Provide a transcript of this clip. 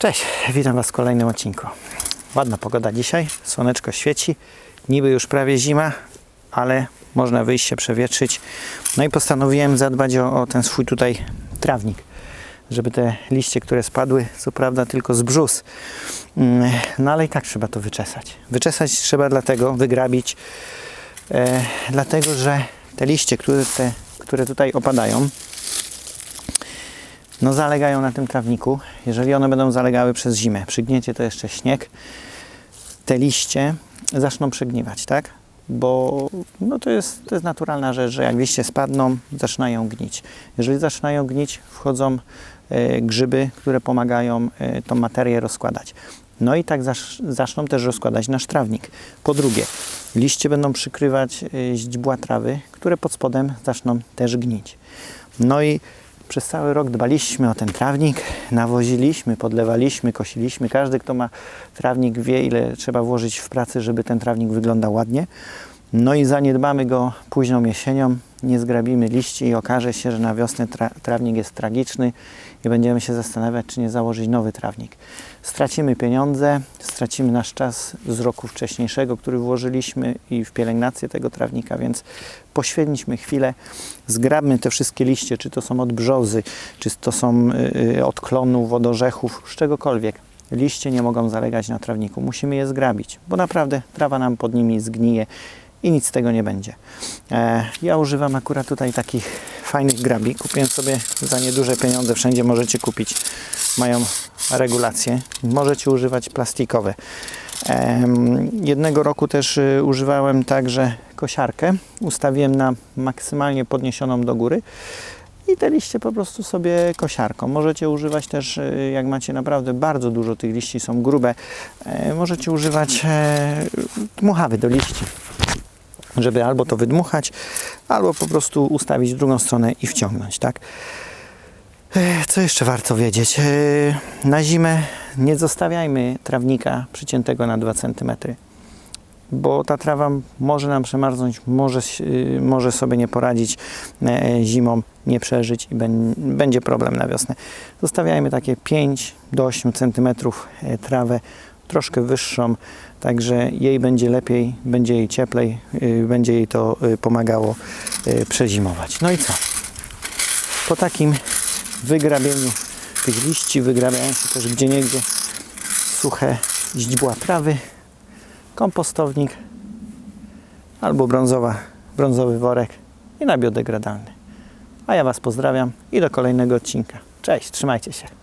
Cześć, witam Was w kolejnym odcinku. Ładna pogoda dzisiaj, słoneczko świeci, niby już prawie zima, ale można wyjść się przewietrzyć. No i postanowiłem zadbać o, o ten swój tutaj trawnik, żeby te liście, które spadły, co prawda tylko z brzus, mm, no ale i tak trzeba to wyczesać. Wyczesać trzeba dlatego, wygrabić, e, dlatego że te liście, które, te, które tutaj opadają, no zalegają na tym trawniku. Jeżeli one będą zalegały przez zimę, przygniecie to jeszcze śnieg, te liście zaczną przegniwać, tak? Bo no to, jest, to jest naturalna rzecz, że jak liście spadną, zaczynają gnić. Jeżeli zaczynają gnić, wchodzą e, grzyby, które pomagają e, tą materię rozkładać. No i tak zaczną też rozkładać nasz trawnik. Po drugie, liście będą przykrywać e, źdźbła trawy, które pod spodem zaczną też gnić. No i przez cały rok dbaliśmy o ten trawnik, nawoziliśmy, podlewaliśmy, kosiliśmy. Każdy, kto ma trawnik, wie, ile trzeba włożyć w pracy, żeby ten trawnik wyglądał ładnie. No i zaniedbamy go późną jesienią, nie zgrabimy liści i okaże się, że na wiosnę tra trawnik jest tragiczny i będziemy się zastanawiać, czy nie założyć nowy trawnik. Stracimy pieniądze, stracimy nasz czas z roku wcześniejszego, który włożyliśmy i w pielęgnację tego trawnika, więc poświęćmy chwilę, zgrabmy te wszystkie liście, czy to są od brzozy, czy to są y, od klonu, wodorzechów, z czegokolwiek. Liście nie mogą zalegać na trawniku. Musimy je zgrabić, bo naprawdę trawa nam pod nimi zgnije i nic z tego nie będzie. E, ja używam akurat tutaj takich fajnych grabi. Kupiłem sobie za nieduże pieniądze, wszędzie możecie kupić. Mają regulacje. Możecie używać plastikowe. Jednego roku też y, używałem także kosiarkę. Ustawiłem na maksymalnie podniesioną do góry i te liście po prostu sobie kosiarką. Możecie używać też, y, jak macie naprawdę bardzo dużo tych liści, są grube, e, możecie używać e, dmuchawy do liści żeby albo to wydmuchać, albo po prostu ustawić w drugą stronę i wciągnąć, tak? E, Co jeszcze warto wiedzieć? E, Na zimę nie zostawiajmy trawnika przyciętego na 2 cm, bo ta trawa może nam przemarznąć, może, y, może sobie nie poradzić e, zimą, nie przeżyć i będzie problem na wiosnę. Zostawiajmy takie 5 do 8 cm trawę, troszkę wyższą, także jej będzie lepiej, będzie jej cieplej, y, będzie jej to y, pomagało y, przezimować. No i co? Po takim wygrabieniu tych liści, wygrabiają się też gdzieniegdzie suche źdźbła trawy, kompostownik albo brązowa, brązowy worek i na biodegradalny. A ja Was pozdrawiam i do kolejnego odcinka. Cześć, trzymajcie się.